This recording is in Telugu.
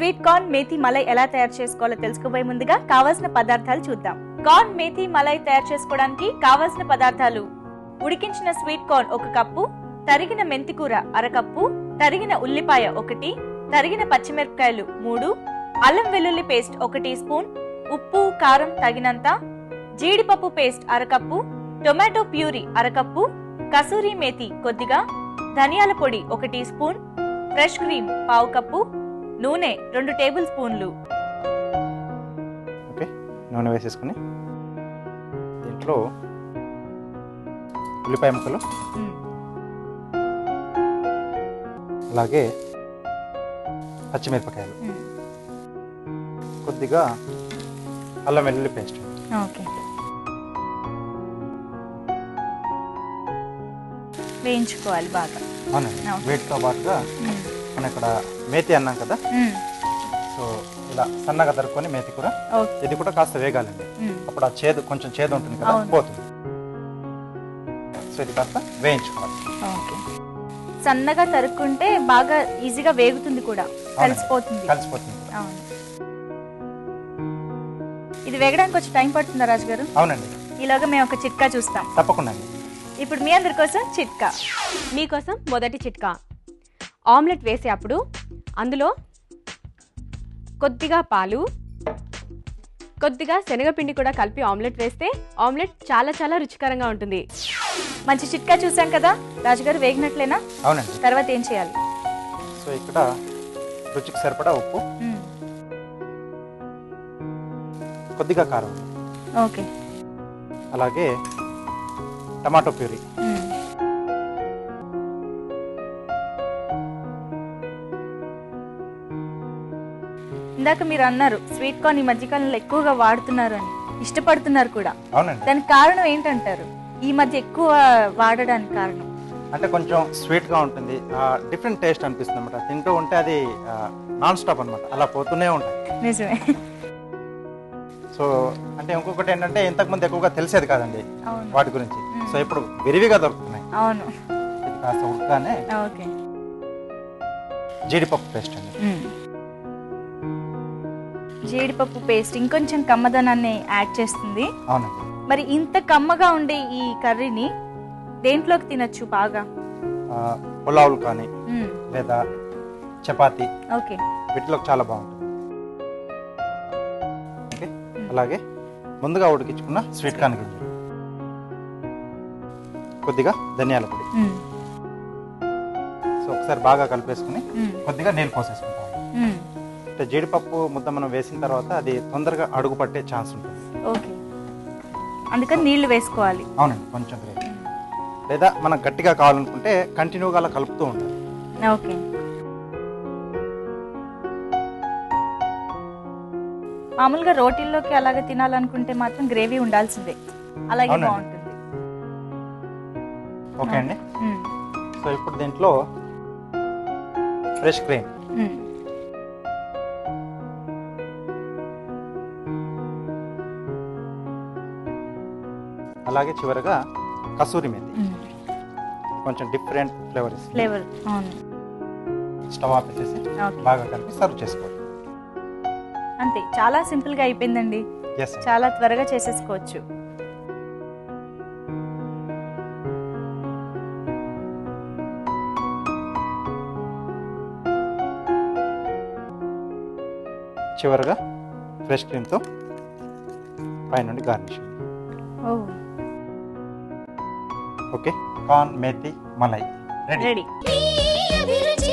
స్వీట్ కార్న్ మేతి మలై ఎలా తయారు చేసుకోవాలో తెలుసుకోబోయే ముందుగా కావాల్సిన పదార్థాలు చూద్దాం. కార్న్ మేతి మలై తయారు చేసుకోవడానికి కావాల్సిన పదార్థాలు. ఉడికించిన స్వీట్ కార్న్ ఒక కప్పు తరిగిన మెంతికూర అరకప్పు తరిగిన ఉల్లిపాయ ఒకటి తరిగిన పచ్చిమిరపకాయలు మూడు అల్లం వెల్లుల్లి పేస్ట్ ఒక టీ స్పూన్ ఉప్పు కారం తగినంత జీడిపప్పు పేస్ట్ అరకప్పు టొమాటో ప్యూరీ అరకప్పు కసూరి మేతి కొద్దిగా ధనియాల పొడి ఒక టీ స్పూన్ ఫ్రెష్ క్రీమ్ పావు కప్పు నూనె రెండు టేబుల్ స్పూన్లు. ఓకే నూనె వేసేసుకుని దీంట్లో ఉల్లిపాయ ముక్కలు. అలాగే పచ్చిమిరపకాయలు. కొద్దిగా అల్లం వెల్లుల్లి పేస్ట్. ఓకే. వేయించుకోవాలి బాగా. అవునండి. వీటితో పాటుగా మనం ఇక్కడ మేతి అన్నాం కదా? సో ఇలా సన్నగా తరుక్కొని మేతి కూడా. ఇది కూడా కాస్త వేగాలండి. అప్పుడు ఆ చేదు కొంచెం చేదు ఉంటుంది కదా. పోతుంది. సో ఇది కాస్త వేయించుకోవాలి. సన్నగా తరుక్కుంటే బాగా ఈజీగా వేగుతుంది కూడా. కలిసిపోతుంది. కలిసిపోతుంది ఇది వేగడానికి కొంచెం టైం పడుతుందా రాజు గారు అవునండి. ఈలోగా మేము ఒక చిట్కా చూస్తాం. తప్పకుండా ఇప్పుడు మీ అందరి కోసం చిట్కా. మీకోసం మొదటి చిట్కా. ఆమ్లెట్ వేసే అప్పుడు అందులో కొద్దిగా పాలు కొద్దిగా శనగపిండి కూడా కలిపి ఆమ్లెట్ వేస్తే ఆమ్లెట్ చాలా చాలా రుచికరంగా ఉంటుంది. మంచి చిట్కా చూసాం కదా? రాజుగారు వేగినట్లేనా? అవునండి. తర్వాత ఏం చేయాలి? సో ఇక్కడ రుచికి సరిపడా ఉప్పు కొద్దిగా కారం. ఓకే. అలాగే టమాటో ప్యూరీ. ఇందాక మీరు అన్నారు స్వీట్ కార్న్ ఈ మధ్యకాలంలో ఎక్కువగా వాడుతున్నారు అని ఇష్టపడుతున్నారు కూడా. అవునండి. దానికి కారణం ఏంటంటారు? ఈ మధ్య ఎక్కువ వాడడానికి కారణం? అంటే కొంచెం స్వీట్గా ఉంటుంది. డిఫరెంట్ టేస్ట్ అనిపిస్తుంది అనమాట తింటూ ఉంటే అది నాన్ స్టాప్ అనమాట అలా పోతూనే ఉంటాయి. నిజమే. సో అంటే ఇంకొకటి ఏంటంటే ఇంతకుముందు ఎక్కువగా తెలిసేది కాదండి వాటి గురించి. సో ఇప్పుడు విరివిగా దొరుకుతున్నాయి. అవును. కాస్త ఉడకగానే జీడిపప్పు పేస్ట్ అండి. జీడిపప్పు పేస్ట్ ఇంకొంచెం కమ్మదనాన్ని యాడ్ చేస్తుంది. అవునండి. మరి ఇంత కమ్మగా ఉండే ఈ కర్రీని దేంట్లోకి తినొచ్చు బాగా? పులావులు కానీ మ్మ్. లేదా చపాతి. ఓకే. వీటిలోకి చాలా బాగుంటుంది. ఓకే. అలాగే ముందుగా ఉడికించుకున్న స్వీట్ కార్న్ గింజలు. కొద్దిగా ధనియాల పొడి. మ్మ్. సో ఒకసారి బాగా కలిపేసుకుని మ్మ్. కొద్దిగా నీళ్ళు పోసేసుకుంటాం. మ్మ్. అంటే జీడిపప్పు ముద్ద మనం వేసిన తర్వాత అది తొందరగా అడుగు పట్టే ఛాన్స్ ఉంటుంది. ఓకే. అందుకని నీళ్ళు వేసుకోవాలి. అవునండి కొంచెం గ్రేవీ లేదా మనం గట్టిగా కావాలనుకుంటే కంటిన్యూగా అలా కలుపుతూ ఉండాలి. ఓకే. మామూలుగా రోటీల్లోకి అలాగే తినాలనుకుంటే మాత్రం గ్రేవీ ఉండాల్సిందే. అలాగే అవునండి. బాగుంటుంది. ఓకే అండి. మ్మ్. సో ఇప్పుడు దీంట్లో ఫ్రెష్ క్రీమ్. మ్మ్. అలాగే చివరగా కసూరి మేతి. కొంచెం డిఫరెంట్ ఫ్లేవర్ ఇస్తుంది ఫ్లేవర్ అవును. స్టవ్ ఆపేసేసి ఓకే. బాగా కలిపి సర్వ్ చేసుకోవాలి. అంతే చాలా సింపుల్గా అయిపోయిందండి. చాలా త్వరగా చేసేసుకోవచ్చు. చివరగా ఫ్రెష్ క్రీమ్తో పైనుండి గార్నిష్ ఓ. Okay corn methi malai ready ready ఈ అభిరుచి